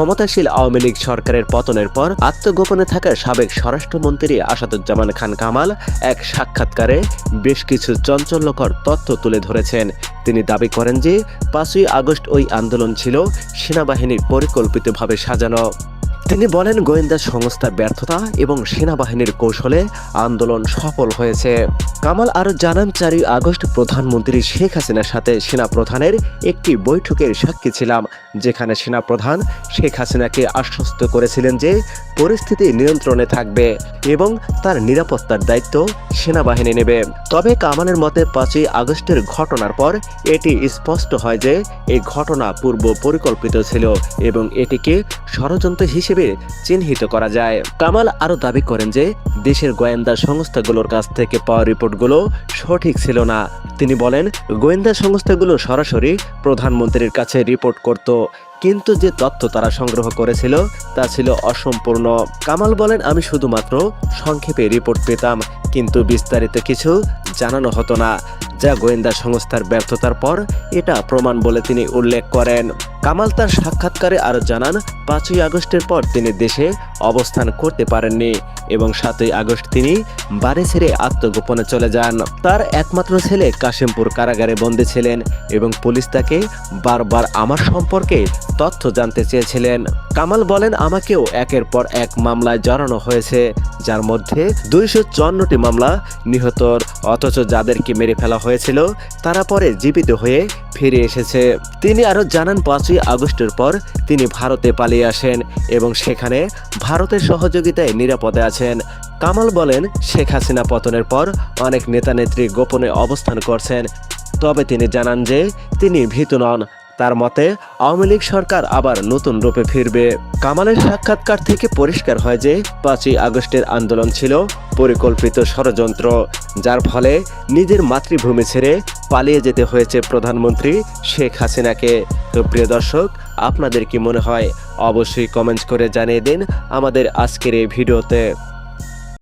ক্ষমতাশীল আওয়ামী লীগ সরকারের পতনের পর আত্মগোপনে থাকা সাবেক স্বরাষ্ট্রমন্ত্রী আসাদুজ্জামান খান কামাল এক সাক্ষাৎকারে বেশ কিছু চঞ্চল্যকর তথ্য তুলে ধরেছেন। তিনি দাবি করেন যে পাঁচই আগস্ট ওই আন্দোলন ছিল সেনাবাহিনীর পরিকল্পিতভাবে সাজানো। তিনি বলেন গোয়েন্দা সংস্থার ব্যর্থতা এবং সেনাবাহিনীর কৌশলে আন্দোলন সফল হয়েছে। কামাল আরও জানান, চারই আগস্ট প্রধানমন্ত্রী শেখ হাসিনার সাথে সেনাপ্রধানের একটি বৈঠকের সাক্ষী ছিলাম, যেখানে সেনাপ্রধান শেখ হাসিনাকে আশ্বস্ত করেছিলেন যে পরিস্থিতি নিয়ন্ত্রণে থাকবে এবং তার নিরাপত্তার দায়িত্ব সেনাবাহিনী নেবে। তবে কামালের মতে, পাঁচই আগস্টের ঘটনার পর এটি স্পষ্ট হয় যে এই ঘটনা পূর্ব পরিকল্পিত ছিল এবং এটিকে ষড়যন্ত্র হিসেবে চিহ্নিত করা যায়। কামাল আরও দাবি করেন যে, দেশের গোয়েন্দা সংস্থাগুলোর কাছ থেকে পাওয়া রিপোর্টগুলো সঠিক ছিল না। তিনি বলেন, গোয়েন্দা সংস্থাগুলো সরাসরি প্রধানমন্ত্রীর কাছে রিপোর্ট করত, কিন্তু যে তথ্য তারা সংগ্রহ করেছিল তা ছিল অসম্পূর্ণ। কামাল বলেন, আমি শুধুমাত্র সংক্ষেপে রিপোর্ট পেতাম কিন্তু বিস্তারিত কিছু জানানো হতো না। যা গোয়েন্দা সংস্থার ব্যর্থতার পর এটা প্রমাণ বলে তিনি উল্লেখ করেন। কামাল তার সাক্ষাৎকারে আরও জানান, পাঁচই আগস্টের পর তিনি দেশে অবস্থান করতে পারেননি এবং সাতই আগস্ট তিনি বাড়ি ছেড়ে আত্মগোপনে চলে যান। তার একমাত্র ছেলে কাশিমপুর কারাগারে বন্দী ছিলেন এবং পুলিশ তাকে বারবার আমার সম্পর্কে তথ্য জানতে চেয়েছিলেন। কামাল বলেন, আমাকেও একের পর এক মামলায় জড়ানো হয়েছে, যার মধ্যে দুইশো চুয়ান্নটি মামলা নিহতর অথচ যাদেরকে মেরে ফেলা হয়েছিল, তারা পরে জীবিত হয়ে ফিরে এসেছে। তিনি আরও জানান, পাঁচই আগস্টের পর তিনি ভারতে পালিয়ে আসেন এবং সেখানে ভারতের সহযোগিতায় নিরাপদে আছেন। কামাল বলেন, শেখ হাসিনা পতনের পর অনেক নেতানেত্রী গোপনে অবস্থান করছেন। তবে তিনি জানান যে তিনি ভীতু নন। তার মতে, আওয়ামী লীগ সরকার আবার নতুন রূপে ফিরবে। কামালের সাক্ষাৎকার থেকে পরিষ্কার হয় যে, পাঁচই আগস্টের আন্দোলন ছিল পরিকল্পিত ষড়যন্ত্র, যার ফলে নিজের মাতৃভূমি ছেড়ে পালিয়ে যেতে হয়েছে প্রধানমন্ত্রী শেখ হাসিনাকে। তো প্রিয় দর্শক, আপনাদের কি মনে হয়? অবশ্যই কমেন্টস করে জানিয়ে দিন আমাদের আজকের এই ভিডিওতে।